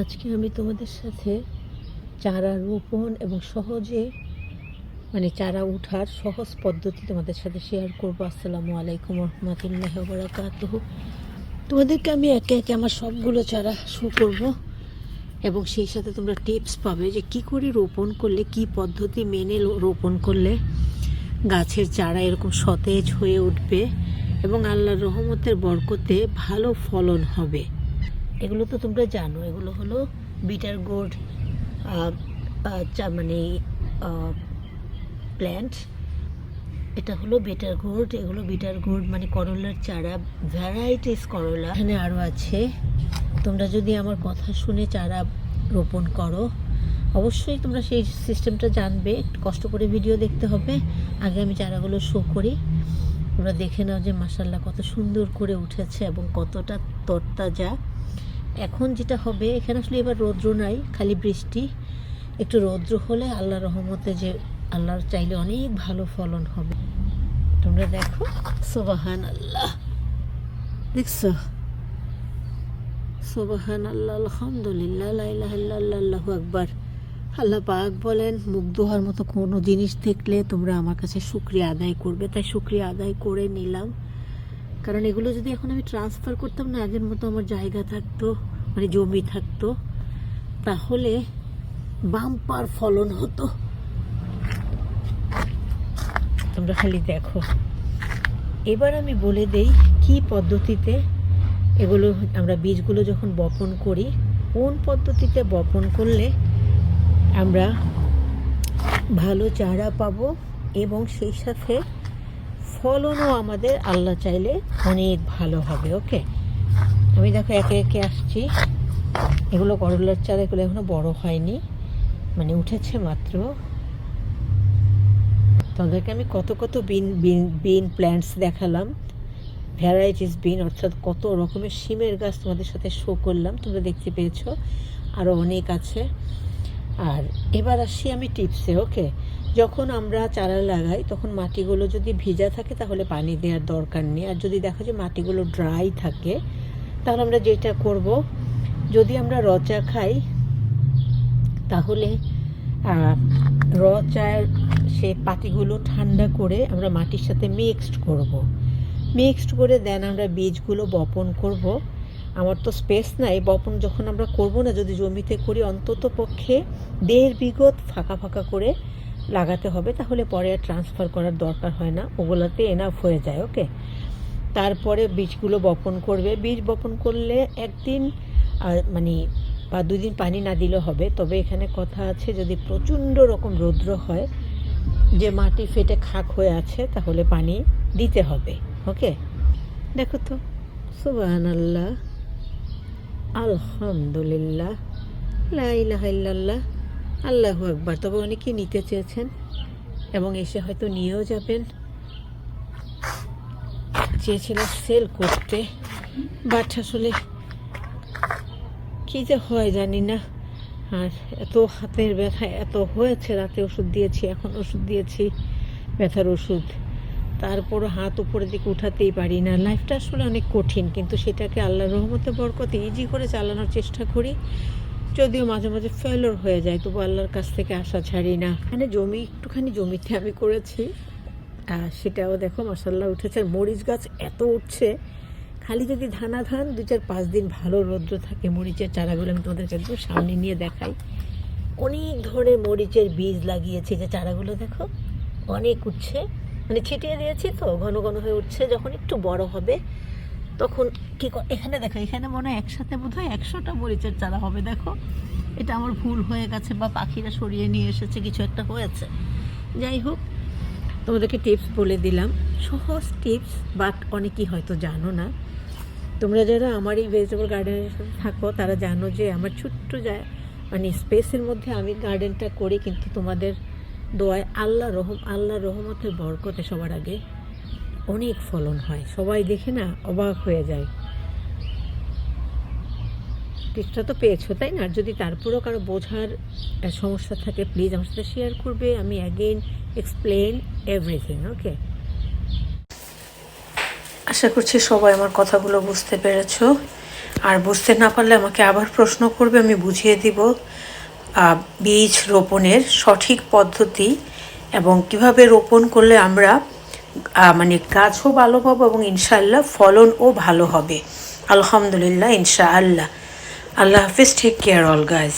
আজকে আমি তোমাদের সাথে চারা রোপণ এবং সহজে মানে চারা উঠার সহজ পদ্ধতি তোমাদের সাথে শেয়ার করব। আসসালামু আলাইকুম রহমতুল্লাহ বরাকাত তোমাদেরকে আমি একে একে আমার সবগুলো চারা শো করব এবং সেই সাথে তোমরা টিপস পাবে যে কি করে রোপণ করলে, কি পদ্ধতি মেনে রোপণ করলে গাছের চারা এরকম সতেজ হয়ে উঠবে এবং আল্লাহর রহমতের বরকতে ভালো ফলন হবে। এগুলো তো তোমরা জানো, এগুলো হলো বিটার গোড মানে প্ল্যান্ট এটা হলো বিটার গোড এগুলো বিটার গোড মানে করলার চারা ভ্যারাইটিস করলা। এখানে আরও আছে, তোমরা যদি আমার কথা শুনে চারা রোপণ করো, অবশ্যই তোমরা সেই সিস্টেমটা জানবে, একটু কষ্ট করে ভিডিও দেখতে হবে, আগে আমি চারাগুলো শো করি। তোমরা দেখে নাও যে মাসাল্লাহ কত সুন্দর করে উঠেছে এবং কতটা তরতাজা। এখন যেটা হবে, এখানে আসলে এবার রৌদ্র নাই, খালি বৃষ্টি। একটু রৌদ্র হলে আল্লাহ রহমতে যে আল্লাহর চাইলে অনেক ভালো ফলন হবে। তোমরা দেখো সোবাহান আল্লাহ দেখছ সোবাহান আল্লাহ আলহামদুলিল্লাহ আল্লাহ আকবার। আল্লাহ পাক বলেন মুগ্ধ হওয়ার মতো কোনো জিনিস দেখলে তোমরা আমার কাছে শুক্রিয়া আদায় করবে। তাই শুক্রিয়া আদায় করে নিলাম। কারণ এগুলো যদি এখন আমি ট্রান্সফার করতাম না, আগের মতো আমার জায়গা থাকতো মানে জমি থাকতো, তাহলে বাম্পার ফলন হতো। তোমরা খালি দেখো। এবার আমি বলে দেই, কি পদ্ধতিতে এগুলো আমরা বীজগুলো যখন বপন করি, কোন পদ্ধতিতে বপন করলে আমরা ভালো চারা পাবো এবং সেই সাথে ফলনও আমাদের আল্লাহ চাইলে অনেক ভালো হবে ওকে আমি দেখো একে একে আসছি। এগুলো করলার চারা এগুলো এখনও বড় হয়নি মানে উঠেছে মাত্র। তাদেরকে আমি কত কত বিন বিন বিন প্ল্যান্টস দেখালাম। ভ্যারাইটিস বিন অর্থাৎ কত রকমের শিমের গাছ তোমাদের সাথে শো করলাম, তোমরা দেখতে পেয়েছ। আরও অনেক আছে। আর এবার আসি আমি টিপসে ওকে যখন আমরা চারা লাগাই তখন মাটিগুলো যদি ভিজা থাকে তাহলে পানি দেওয়ার দরকার নেই আর যদি দেখো যে মাটিগুলো ড্রাই থাকে তাহলে আমরা যেটা করব যদি আমরা রচা খাই তাহলে আহ, র চায়ের সে পাতিগুলো ঠান্ডা করে আমরা মাটির সাথে মিক্সড করব। মিক্সড করে দেন আমরা বীজগুলো বপন করব। আমার তো স্পেস নাই বপন যখন আমরা করব না যদি জমিতে করি অন্তত পক্ষে দেড় বিঘত ফাঁকা ফাঁকা করে লাগাতে হবে, তাহলে পরে আর ট্রান্সফার করার দরকার হয় না। ওগুলোতে এনাফ হয়ে যায় ওকে তারপরে বীজগুলো বপন করবে। বীজ বপন করলে একদিন মানে বা দুই দিন পানি না দিলেও হবে। তবে এখানে কথা আছে, যদি প্রচণ্ড রকম রৌদ্র হয়, যে মাটি ফেটে খাক হয়ে আছে, তাহলে পানি দিতে হবে ওকে দেখো তো সুবাহান আল্লাহ আলহামদুলিল্লাহ লাইলাহাল্লাহ আল্লাহু একবার তবে অনেকেই নিতে চেয়েছেন? এবং এসে হয়তো নিয়েও যাবেন। চেয়েছিল সেল করতে। বাট আসলে কী যে হয় জানি না। আর এত হাতের ব্যথা, এত হয়েছে রাতে ওষুধ দিয়েছি, এখন ওষুধ দিয়েছি, ব্যথার ওষুধ। তারপরও হাত উপরের দিকে উঠাতেই পারি না। লাইফটা আসলে অনেক কঠিন, কিন্তু সেটাকে আল্লাহর রহমতে, বরকতে ইজি করে চালানোর চেষ্টা করি। যদিও মাঝে মাঝে ফেলোর হয়ে যায়, তবু আল্লাহর কাছ থেকে আশা ছাড়ি না। এখানে জমি, একটুখানি জমিতে আমি করেছি। আর সেটাও দেখো মশাল্লা উঠেছে। মরিচ গাছ এত উঠছে, খালি যদি ধানা ধান দু চার পাঁচ দিন ভালো রৌদ্র থাকে মরিচের চারাগুলো আমি তোমাদেরকে একদম সামনে নিয়ে দেখাই। অনেক ধরনের মরিচের বীজ লাগিয়েছি, যে চারাগুলো দেখো অনেক উঠছে। মানে ছিটিয়ে দিয়েছি তো, ঘন ঘন হয়ে উঠছে, যখন একটু বড় হবে তখন কি এখানে দেখো, এখানে মনে হয় একসাথে বোধ হয় একশোটা মরিচের চারা হবে, দেখো। এটা আমার ভুল হয়ে গেছে বা পাখিরা সরিয়ে নিয়ে এসেছে, কিছু একটা হয়েছে। যাই হোক, তোমাদেরকে টিপস বলে দিলাম। সহজ টিপস, বাট অনেকেই হয়তো জানো না। তোমরা যারা আমার এই ভেজিটেবল গার্ডেনের সাথে থাকো, তারা জানো যে আমার ছোট্ট যায় মানে স্পেসের মধ্যে আমি গার্ডেনটা করি, কিন্তু তোমাদের দোয়ায় আল্লাহ রহম আল্লাহ রহমতের বরকতে সবার আগে অনেক ফলন হয়। সবাই দেখে না অবাক হয়ে যায়। টিপসটা তো পেয়েছ, তাই না? আর যদি তারপরেও কারও বোঝার সমস্যা থাকে প্লিজ আমার সাথে শেয়ার করবে। আমি অ্যাগেন এক্সপ্লেন এভরিথিং ওকে আশা করছি সবাই আমার কথাগুলো বুঝতে পেরেছ। আর বুঝতে না পারলে আমাকে আবার প্রশ্ন করবে, আমি বুঝিয়ে দিব বীজ রোপণের সঠিক পদ্ধতি এবং কীভাবে রোপণ করলে আমরা মানে গাছও ভালো পাবো এবং ইনশাআল্লাহ ফলনও ভালো হবে। আলহামদুলিল্লাহ, ইনশাআল্লাহ। আল্লাহ হাফিজ টেক কেয়ার অল গাইজ